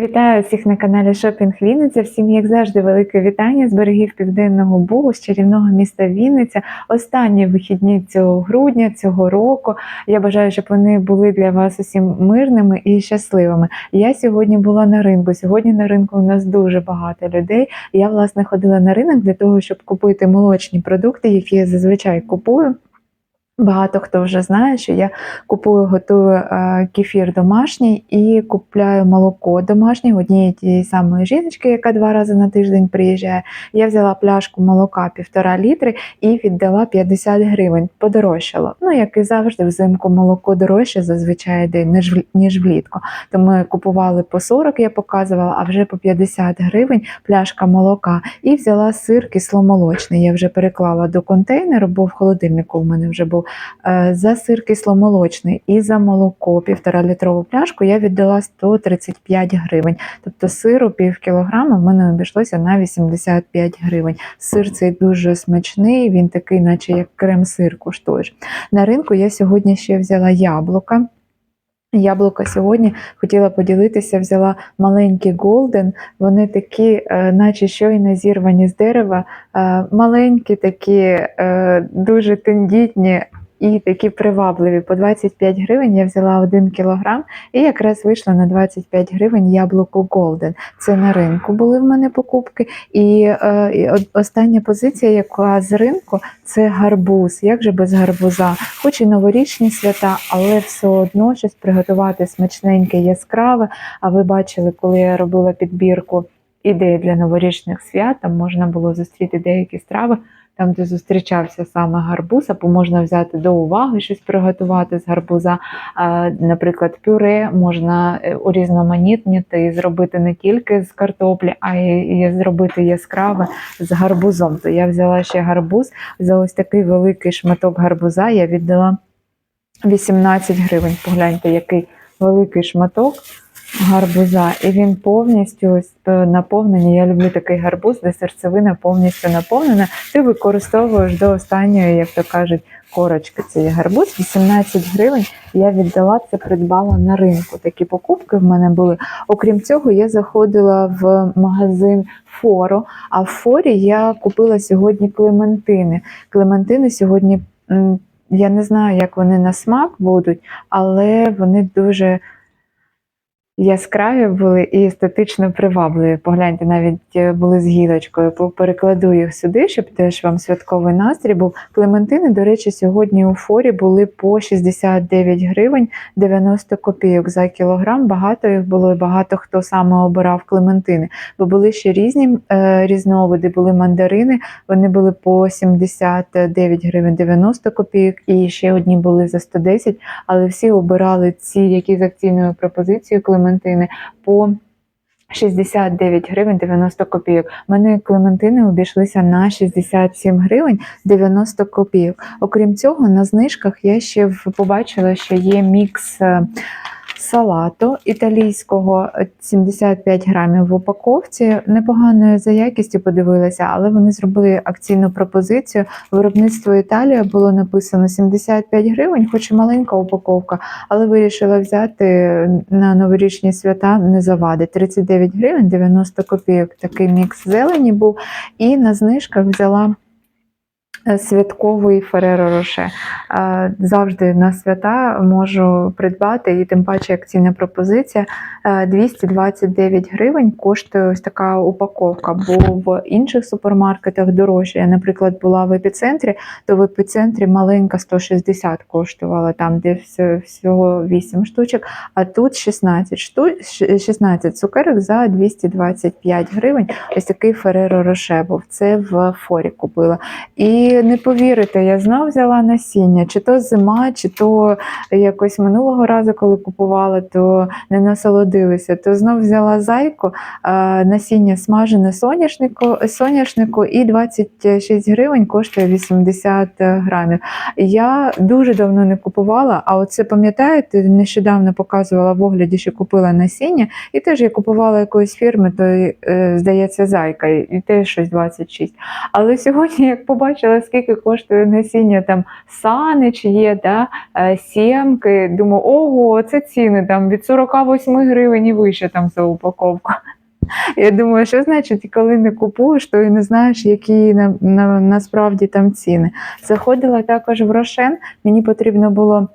Вітаю всіх на каналі Шопінг Вінниця. Всім, як завжди, велике вітання з берегів Південного Бугу, з чарівного міста Вінниця. Останні вихідні цього грудня, цього року. Я бажаю, щоб вони були для вас усім мирними і щасливими. Я сьогодні була на ринку. Сьогодні на ринку у нас дуже багато людей. Я власне ходила на ринок для того, щоб купити молочні продукти, які я зазвичай купую. Багато хто вже знає, що я купую, готую е, кефір домашній і купляю молоко домашнє однієї тієї самої жіночки, яка два рази на тиждень приїжджає. Я взяла пляшку молока півтора літри і віддала 50 гривень. Подорожчало. Ну, як і завжди, взимку молоко дорожче зазвичай йде, ніж, ніж влітку. То ми купували по 40, я показувала, а вже по 50 гривень пляшка молока. І взяла сир кисломолочний. Я вже переклала до контейнеру, бо в холодильнику в мене вже був. Е, За сир кисломолочний і за молоко півтора літрову пляшку я віддала 135 гривень. Тобто сиру пів кілограма в мене обійшлося на 85 гривень. Сир цей дуже смачний, він такий, наче як крем-сир коштуєш. На ринку я сьогодні ще взяла яблука. Яблука сьогодні хотіла поділитися, взяла маленькі голден. Вони такі, е, наче щойно зірвані з дерева, е, маленькі, такі, е, дуже тендітні і такі привабливі. По 25 гривень я взяла 1 кілограм і якраз вийшла на 25 гривень яблуко голден. Це на ринку були в мене покупки. І, е, остання позиція, яка з ринку, це гарбуз. Як же без гарбуза? Хоч і новорічні свята, але все одно щось приготувати смачненьке, яскраве. А ви бачили, коли я робила підбірку ідей для новорічних свят, там можна було зустріти деякі страви. Там, де зустрічався саме гарбуз, або можна взяти до уваги щось приготувати з гарбуза. Наприклад, пюре можна е, урізноманітнити і зробити не тільки з картоплі, а й зробити яскраве з гарбузом. То я взяла ще гарбуз за ось такий великий шматок гарбуза. Я віддала 18 гривень. Погляньте, який великий шматок гарбуза, і він повністю ось е, наповнений. Я люблю такий гарбуз, де серцевина повністю наповнена. Ти використовуєш до останньої, як то кажуть, корочки. Цей гарбуз 18 гривень. Я віддала це, придбала на ринку. Такі покупки в мене були. Окрім цього, я заходила в магазин Форо. А в Форі я купила сьогодні клементини. Клементини сьогодні. Я не знаю, як вони на смак будуть, але вони дуже яскраві були і естетично привабливі. Погляньте, навіть е, були з гілочкою. Перекладу їх сюди, щоб теж вам святковий настрій був. Клементини, до речі, сьогодні у форі були по 69 гривень 90 копійок за кілограм. Багато їх було, і багато хто саме обирав клементини. Бо були ще різні е, різновиди, були мандарини, вони були по 79 гривень 90 копійок, і ще одні були за 110 але всі обирали ці, які з акційною пропозицією клементини по 69 гривень 90 копійок. У мене клементини обійшлися на 67 гривень 90 копійок. Окрім цього, на знижках я ще побачила, що є мікс. Е, Салату італійського е, 75 грамів в упаковці. Непоганою за якістю подивилася, але вони зробили акційну пропозицію. Виробництво Італія було написано 75 гривень, хоч і маленька упаковка, але вирішила взяти на новорічні свята не завадить. 39 гривень 90 копійок. Такий мікс зелені був. І на знижках взяла. Е, Святковий Фереро Роше. Е, Завжди на свята можу придбати, і тим паче акційна пропозиція е, 229 гривень коштує ось така упаковка. Бо в інших супермаркетах дорожче. Я, наприклад, була в епіцентрі, то в епіцентрі маленька 160 коштувала, там де всього 8 штучок, а тут 16 шту... 16 цукерок за 225 гривень. Ось такий Фереро Роше був. Це в Форі купила. І не повірите, я знов взяла насіння, чи то зима, чи то якось минулого разу, коли купувала, то не насолодилися. То знов взяла зайку, насіння смажене соняшнику, соняшнику і 26 гривень коштує 80 грамів. Я дуже давно не купувала, а оце пам'ятаєте, нещодавно показувала в огляді, що купила насіння, і теж я купувала якоїсь фірми, то е, здається, зайка, і теж щось 26. Але сьогодні, як побачила скільки коштує насіння там санич є, да, е, сімки. Думаю, ого, це ціни там від 48 гривень і вище там за упаковку. Я думаю, що значить, коли не купуєш, то і не знаєш, які на, на, насправді там ціни. Заходила також в Рошен, мені потрібно було.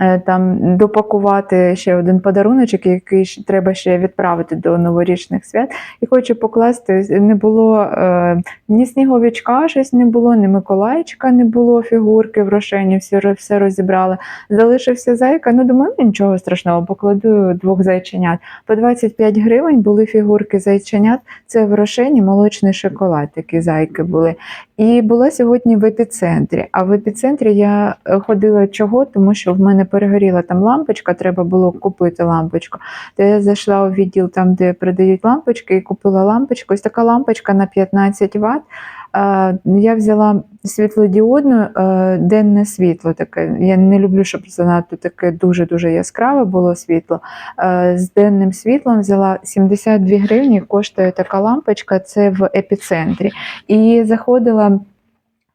Е, Там допакувати ще один подаруночок, який треба ще відправити до новорічних свят. І хочу покласти, не було е, ні сніговичка, щось не було, ні Миколайчика не було фігурки в рошені, ро- все розібрали. Залишився зайка. Ну, думаю, ну, нічого страшного, покладу двох зайченят. По 25 гривень були фігурки зайченят. Це в рошені молочний шоколад, такі зайки були. І була сьогодні в епіцентрі. А в епіцентрі я е, ходила чого, тому що в мене перегоріла там лампочка, треба було купити лампочку. То я зайшла у відділ там, де продають лампочки, і купила лампочку. Ось така лампочка на 15 Вт. Я взяла світлодіодну е, денне світло. Таке. Я не люблю, щоб занадто таке дуже-дуже яскраве було світло. Е, З денним світлом взяла 72 гривні, коштує така лампочка, це в епіцентрі. І заходила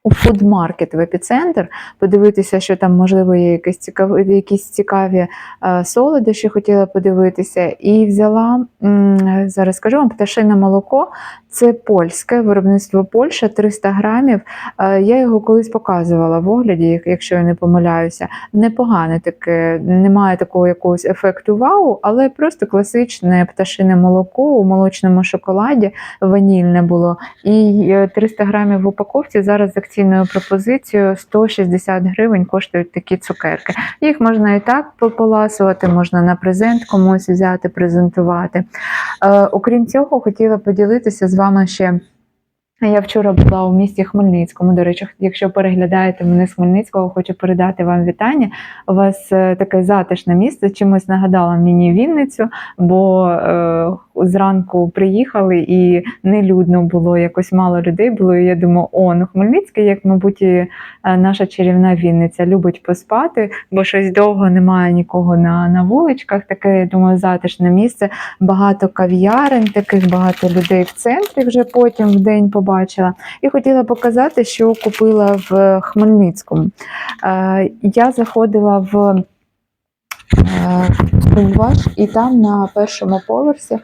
у фудмаркет в епіцентр, подивитися, що там можливо є якісь цікаві, якісь цікаві е, солодощі, хотіла подивитися. І взяла зараз скажу вам пташине молоко. Це польське виробництво Польща 300 грамів. Е, Я його колись показувала в огляді, якщо я не помиляюся. Непогане таке, немає такого якогось ефекту вау, але просто класичне пташине молоко у молочному шоколаді, ванільне було. І е, 300 грамів в упаковці зараз акційною пропозицією 160 гривень коштують такі цукерки. Їх можна і так пополасувати, можна на презент комусь взяти, презентувати. Е, окрім цього, хотіла поділитися з вами ще. Я вчора була у місті Хмельницькому. До речі, якщо переглядаєте мене з Хмельницького, хочу передати вам вітання. У вас е, таке затишне місце. Чимось нагадала мені Вінницю, бо е, зранку приїхали і нелюдно було, якось мало людей було. І я думаю, о, ну Хмельницький, як, мабуть, і е, наша чарівна Вінниця, любить поспати, бо щось довго немає нікого на, на вуличках. Таке, я думаю, затишне місце. Багато кав'ярень, таких багато людей в центрі вже потім в день побачила. І хотіла показати, що купила в Хмельницькому. Е, Я заходила в Бульваш, і там на першому поверсі е,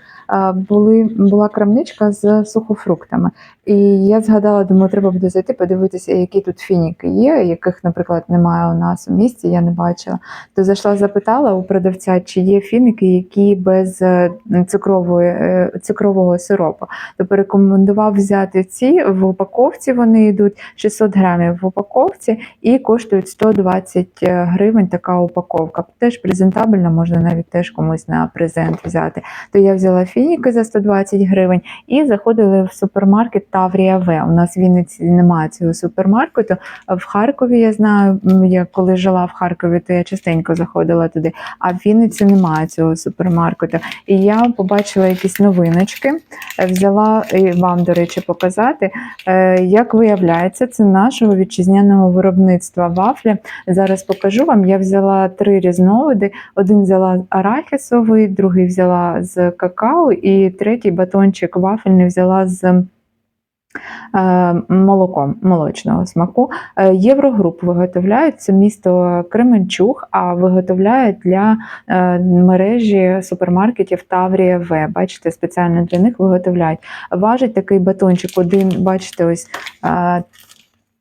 були, була крамничка з сухофруктами. І я згадала, думаю, треба буде зайти, подивитися, які тут фініки є, яких, наприклад, немає у нас у місті, я не бачила. То зайшла, запитала у продавця, чи є фіники, які без е, цукрової, е, цукрового сиропу. То порекомендував взяти ці в упаковці. Вони йдуть 600 грамів в упаковці і коштують 120 гривень. Така упаковка. Теж презентабельна, можна навіть теж комусь на презент взяти. То я взяла фініки за 120 гривень і заходили в супермаркет Таврія В. У нас в Вінниці немає цього супермаркету. В Харкові я знаю, я коли жила в Харкові, то я частенько заходила туди. А в Вінниці немає цього супермаркету. І я побачила якісь новиночки, е, взяла і вам, до речі, показати. Е, Як виявляється, це нашого вітчизняного виробництва вафлі. Зараз покажу вам. Я взяла три різновиди. Один взяла арахісовий, другий взяла з какао, і третій батончик вафельний взяла з. Е, Молоком молочного смаку. Е, Єврогруп виготовляють це місто Кременчуг, а виготовляють для е, мережі супермаркетів Таврія В. Бачите, спеціально для них виготовляють. Важить такий батончик, один, бачите, ось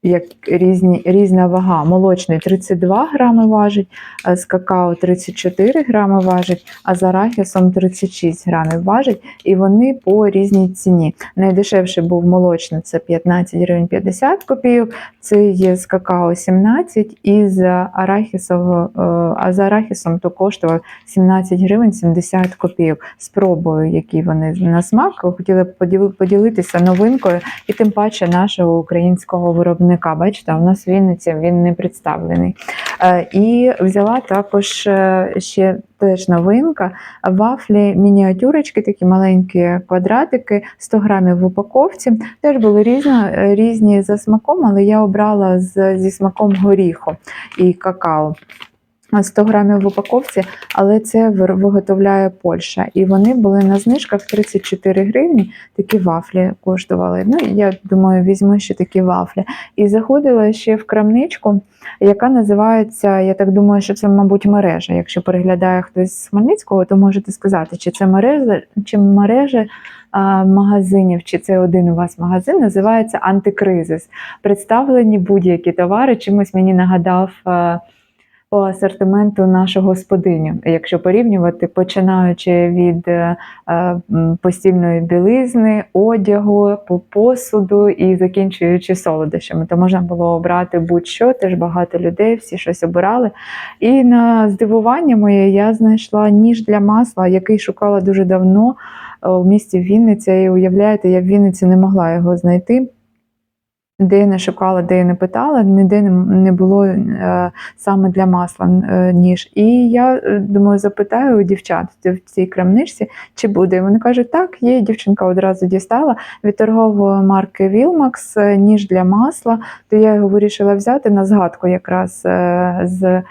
як різні, різна вага. Молочний 32 грами важить, з какао 34 грами важить, а з арахісом 36 грамів важить, і вони по різній ціні. Найдешевший був молочний це 15 гривень 50 копійок, це є з какао 17 і з арахісового, е, а з арахісом то коштував 17 гривень 70 копійок. Спробую, які вони на смак. Хотіла б поділитися новинкою і тим паче нашого українського виробника. Бачите, у нас в Вінниці він не представлений. Е, І взяла також е, ще теж новинка. Вафлі мініатюрочки, такі маленькі квадратики, 100 грамів в упаковці. Теж були різно, е, різні за смаком, але я обрала зі смаком горіху і какао. 100 грамів в упаковці, але це виготовляє Польща. І вони були на знижках 34 гривні. Такі вафлі коштували. Ну, я думаю, візьму ще такі вафлі. І заходила ще в крамничку, яка називається, я так думаю, що це, мабуть, мережа. Якщо переглядає хтось з Хмельницького, то можете сказати, чи це мережа, чи мережа магазинів, чи це один у вас магазин, називається антикризис. Представлені будь-які товари. Чимось мені нагадав. По асортименту нашу господиню, якщо порівнювати, починаючи від е, е, постільної білизни, одягу, по посуду і закінчуючи солодощами, то можна було обрати будь-що, теж багато людей, всі щось обирали. І на здивування моє я знайшла ніж для масла, який шукала дуже давно е, у місті Вінниця. І уявляєте, я в Вінниці не могла його знайти. Де не шукала, де не питала, ніде не, було е, саме для масла е, ніж. І я е, думаю, запитаю у дівчат в цій крамничці, чи буде. І вони кажуть, так, є. Дівчинка одразу дістала від торгової марки е, ніж для масла. То я його вирішила взяти на згадку якраз з.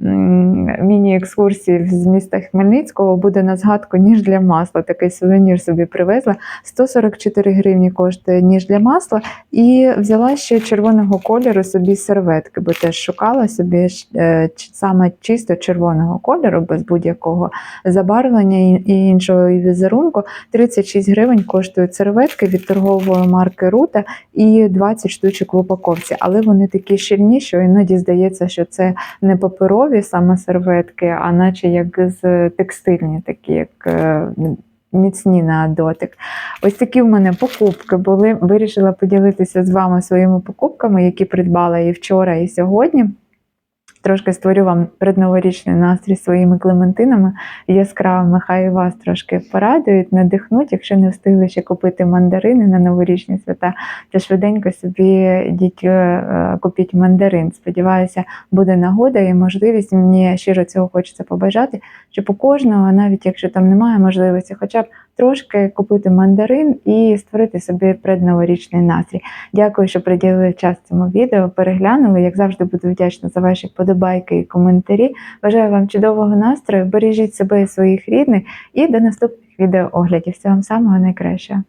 Міні-екскурсії з міста Хмельницького буде на згадку ніж для масла. Такий сувенір собі привезла. 144 гривні коштує ніж для масла. І взяла ще червоного кольору собі серветки, бо теж шукала собі е, саме чисто червоного кольору, без будь-якого забарвлення і іншого візерунку. 36 гривень коштують серветки від торгової марки Рута і 20 штучок в упаковці. Але вони такі щільні, що іноді здається, що це не паперові саме серветки, а наче як з текстильні, такі як. е, Міцні на дотик. Ось такі в мене покупки були. Вирішила поділитися з вами своїми покупками, які придбала і вчора, і сьогодні. Трошки створю вам предноворічний настрій своїми клементинами яскравими. Хай вас трошки порадують, надихнуть. Якщо не встигли ще купити мандарини на новорічні свята, то швиденько собі йдіть, е, купіть мандарин. Сподіваюся, буде нагода і можливість. Мені щиро цього хочеться побажати, щоб у кожного, навіть якщо там немає можливості, хоча б трошки купити мандарин і створити собі предноворічний настрій. Дякую, що приділили час цьому відео. Переглянули. Як завжди, буду вдячна за ваші подобайки і коментарі. Бажаю вам чудового настрою. Бережіть себе і своїх рідних. І до наступних відеооглядів. Всього вам самого найкращого.